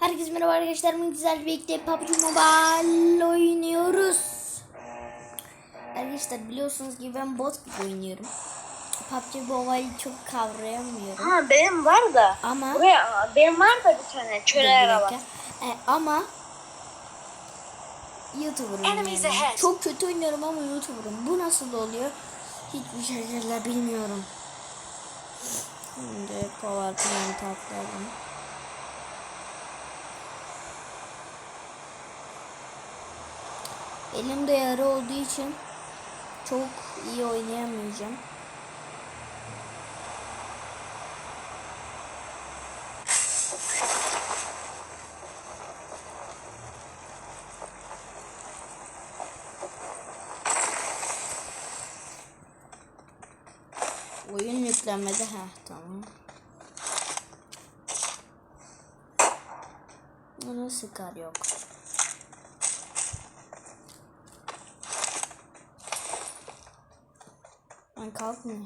Herkese merhaba arkadaşlar. Bugün güzel birlikte PUBG Mobile oynuyoruz. Arkadaşlar biliyorsunuz ki ben bot gibi oynuyorum. PUBG Mobile'i çok kavrayamıyorum. Ha benim var da. Ama Buraya benim var da bir tane Dur, çöl bir araba. E, ama YouTuber'ım yani. Çok kötü oynuyorum ama YouTuber'ım. Bu nasıl oluyor? Hiçbir şekilde bilmiyorum. Şimdi power plant atlayalım. Elimde yarı olduğu için çok iyi oynayamayacağım. Oyun yüklenmedi. ha tamam. Bunu sıkar yok. Ben kalkmıyor.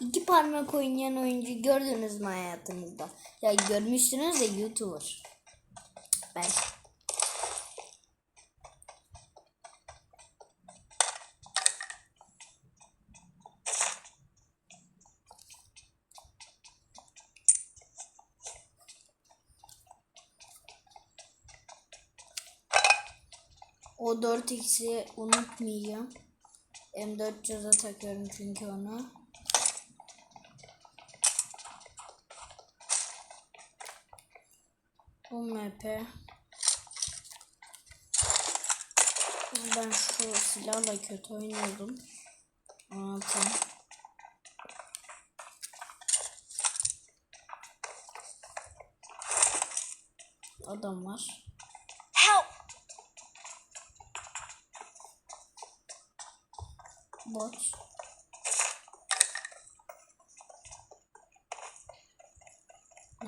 İki parmak oynayan oyuncu gördünüz mü hayatınızda? Ya görmüşsünüz de YouTuber. Ben. O 4x'i unutmayacağım. M400'e takıyorum çünkü onu. Bu MP. Ben şu silahla kötü oynuyordum. Anlatayım. Adam var. Help! Bot.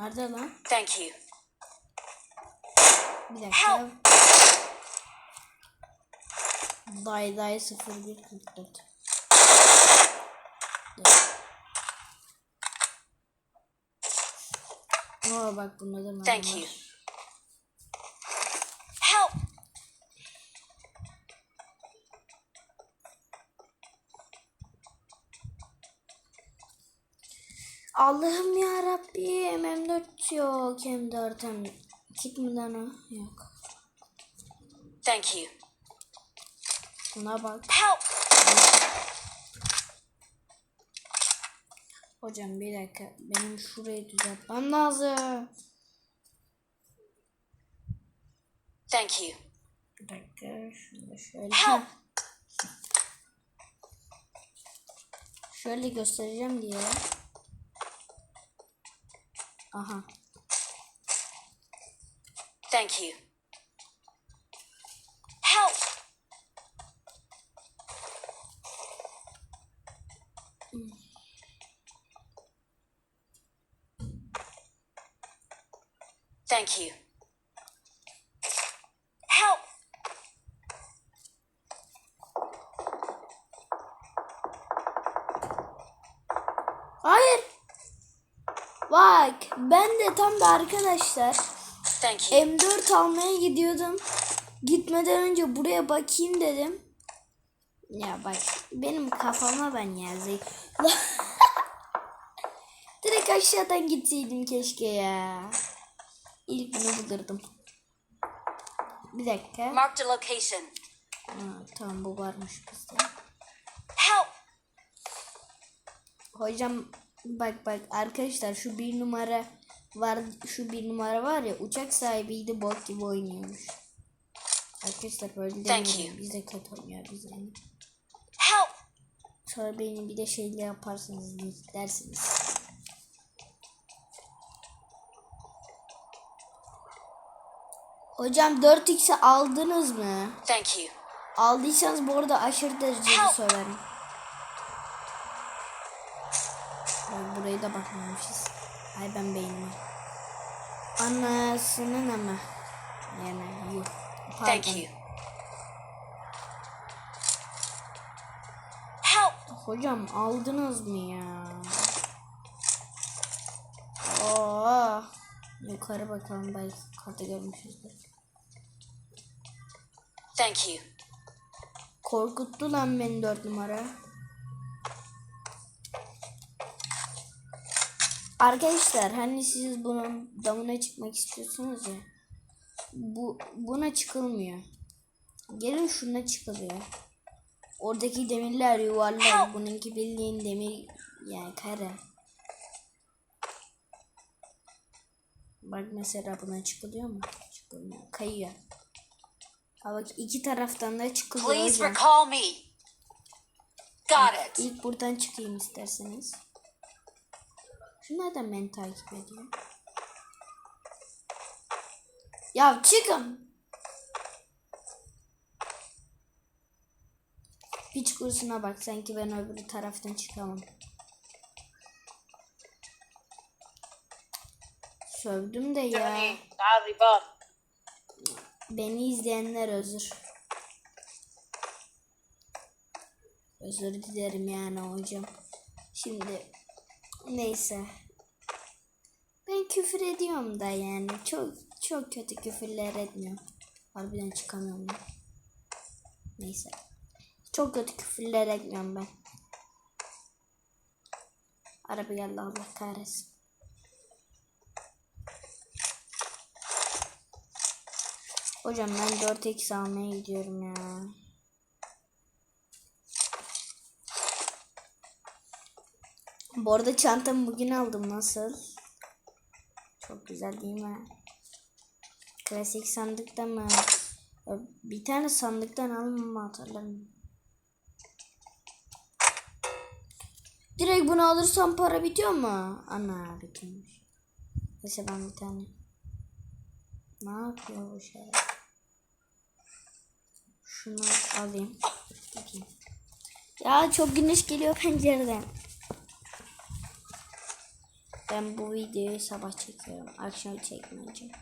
Nerede lan? Thank you. Bir dakika. Day day 0144. Aa bak bunda da Thank var. you. Help! Allah'ım ya Rabbim M4 yok M4 M Kit mi lan o? Yok. Thank you. Buna bak. Help! Hocam bir dakika. Benim şurayı düzeltmem lazım. Thank you. Bir dakika. Şunu şöyle. Help! Şöyle göstereceğim diye. Aha. Thank you. Help! Thank you. Bak ben de tam da arkadaşlar Thank you. M4 almaya gidiyordum. Gitmeden önce buraya bakayım dedim. Ya bak benim kafama ben yazayım. Direkt aşağıdan gitseydim keşke ya. İlk bunu bulurdum. Bir dakika. Marked a location. Ha, tamam bu varmış bizde. Help! Hocam bak bak arkadaşlar şu bir numara var şu bir numara var ya uçak sahibiydi bot gibi oynuyormuş. Arkadaşlar böyle demeyin biz de kötü oynuyoruz yani. Help! Sonra beni bir de şeyle yaparsınız dersiniz. Hocam 4x'i aldınız mı? Thank you. Aldıysanız bu arada aşırı derecede söylerim. Ay, burayı da bakmamışız. Ay ben beynime. Anasının ama. Yani Thank Pardon. you. Help! Hocam aldınız mı ya? Oo. Yukarı bakalım belki kartı görmüşüzdür. Thank you. Korkuttu lan beni dört numara. Arkadaşlar hani siz bunun damına çıkmak istiyorsunuz ya. Bu buna çıkılmıyor. Gelin şuna çıkılıyor. Oradaki demirler yuvarlak. Bununki bildiğin demir yani kare. Bak mesela buna çıkılıyor mu? Çıkılmıyor. Kayıyor. Ha bak iki taraftan da çıkılıyor Please recall me. Got it. İlk buradan çıkayım isterseniz. Şu nereden beni takip ediyor? Ya çıkın. Piç kursuna bak sanki ben öbür taraftan çıkamam. Sövdüm de ya. Beni izleyenler özür. Özür dilerim yani hocam. Şimdi neyse. Ben küfür ediyorum da yani çok çok kötü küfürler etmiyorum. Harbiden çıkamıyorum ben. Neyse. Çok kötü küfürler etmiyorum ben. Araba geldi Allah kahretsin. Hocam ben 4x almaya gidiyorum ya. Bu arada çantamı bugün aldım nasıl? Çok güzel değil mi? Klasik sandıkta mı? Bir tane sandıktan mı hatırlamıyorum. Direkt bunu alırsam para bitiyor mu? Ana bitmiş. Neyse ben bir tane. Ne yapıyor bu şey? Şunu alayım. Ya çok güneş geliyor pencereden. Ben bu videoyu sabah çekiyorum. Akşam çekmeyeceğim.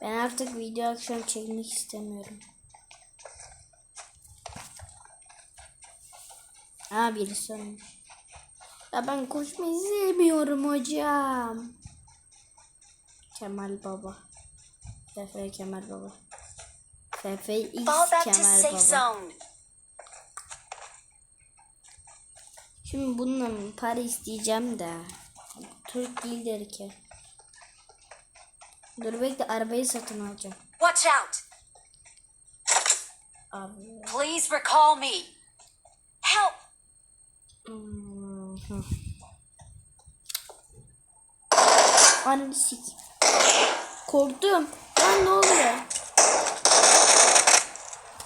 Ben artık video akşam çekmek istemiyorum. Aa biri sormuş. Ya ben koşmayı sevmiyorum hocam. Kemal Baba. Fefe Kemal Baba. Fefe X Kemal Baba. Şimdi bundan para isteyeceğim de. Türk değildir ki. Dur bekle arabayı satın alacağım. Watch out. Abi. Please recall me. Help! Hmm. Anne sik. Korktum. Lan ne oluyor?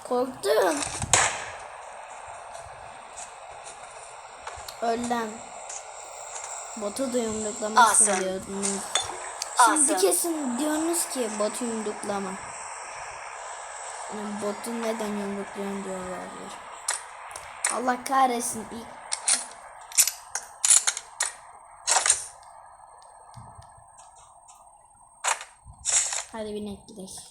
Korktum. Öldüm. Botu da yumruklamasın Awesome. diyordunuz. Şimdi Awesome. kesin diyorsunuz ki botu yumruklama. Botu neden yumrukluyorsun diyorlar. Allah kahretsin ilk Hadi binek gidelim.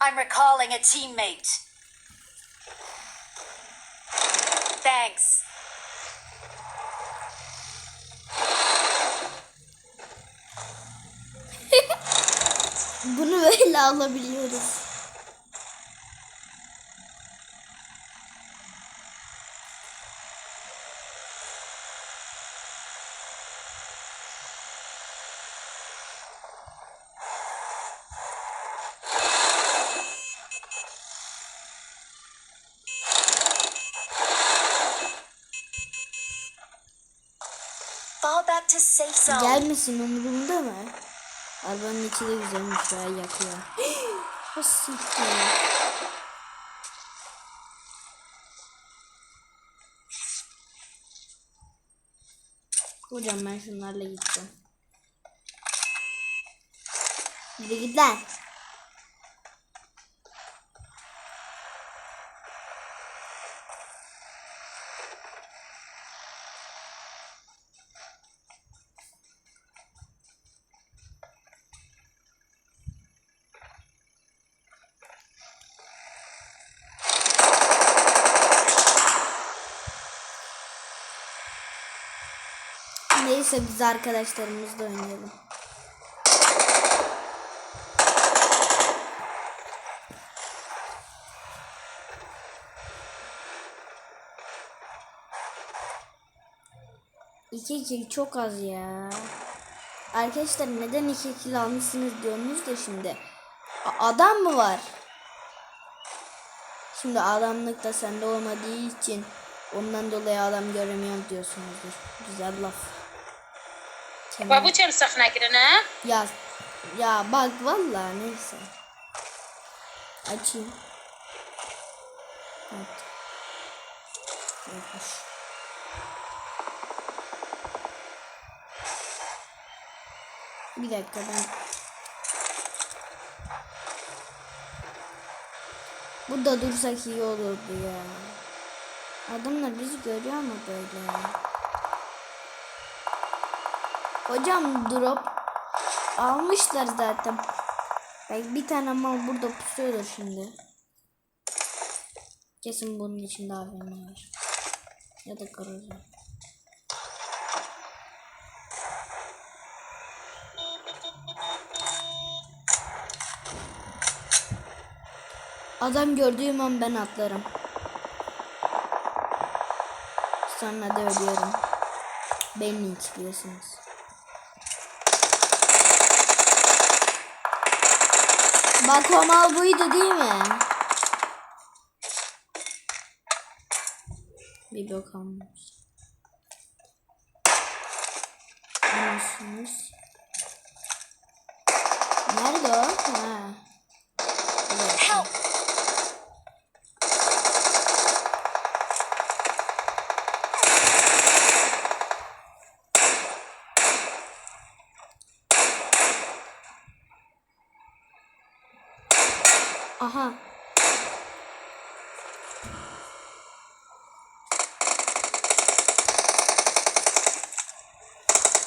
I'm recalling a teammate. Thanks. Bunu böyle alabiliyoruz. Gelmesin umurumda mı? Arabanın içi de güzelmiş ya yakıyor. Siktir. Hocam ben şunlarla gideceğim. Hadi git lan. Neyse biz arkadaşlarımızla oynayalım. İki kill çok az ya. Arkadaşlar neden iki kill almışsınız diyorsunuz da şimdi. A- adam mı var? Şimdi adamlık da sende olmadığı için ondan dolayı adam göremiyorum diyorsunuzdur. Güzel laf. Kemal- Babucum sakına girin ha. Ya ya bak vallahi neyse. Açayım. Evet. Yokmuş. Bir dakika ben Burada dursak iyi olurdu ya. Adamlar bizi görüyor mu böyle? Hocam drop almışlar zaten. Belki bir tane mal burada pusuyordur şimdi. Kesin bunun içinde AVM var. Ya da garajı. Adam gördüğüm an ben atlarım. Sonra da ölüyorum. Beni linçliyorsunuz. Bak o mal buydu değil mi? Bir almış. Anlıyorsunuz. Nerede o? Ha. Evet. Help! Aha.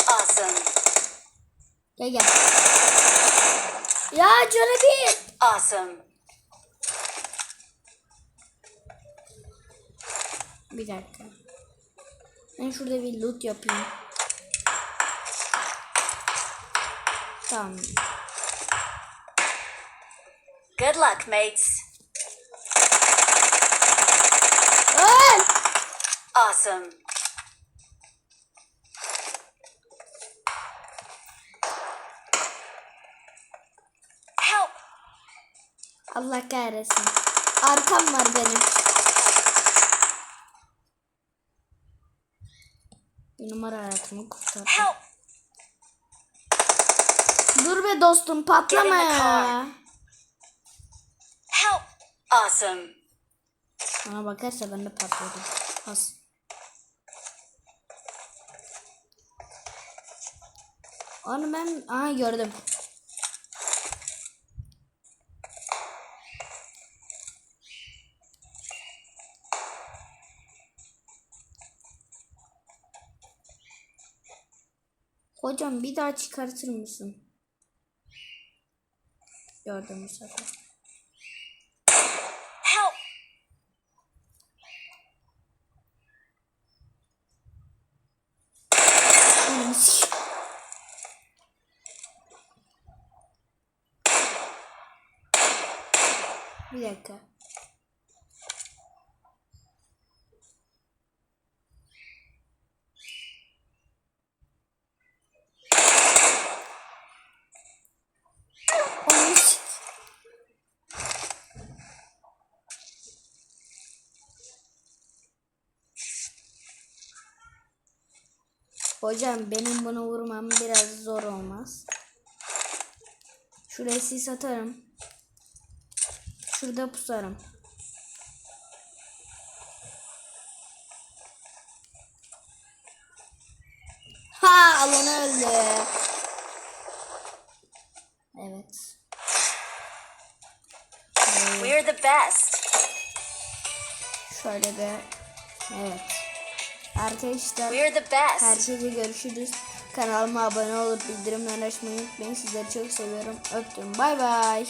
Awesome. Gel gel. Ya canı bir. Awesome. Bir dakika. Ben şurada bir loot yapayım. Tamam. Good luck, mates. Öl! Awesome. Help! Allah kahretsin. Arkam var benim. Bir numara hayatımı kurtar. Help! Dur be dostum patlama ya. Awesome. Bana bakarsa ben de patladım. Has. Onu ben aha gördüm. Hocam bir daha çıkartır mısın? Gördüm bu sefer. Help! Ananı sik- Bir dakika. Ananı sik- Hocam benim bunu vurmam biraz zor olmaz. Şuraya sis atarım. Şurada pusarım. Ha alanı öldü. Evet. We're the best. Şöyle bir evet. Arkadaşlar We're the best. herkese görüşürüz. Kanalıma abone olup bildirimleri açmayı unutmayın. Sizleri çok seviyorum. Öptüm. Bay bay.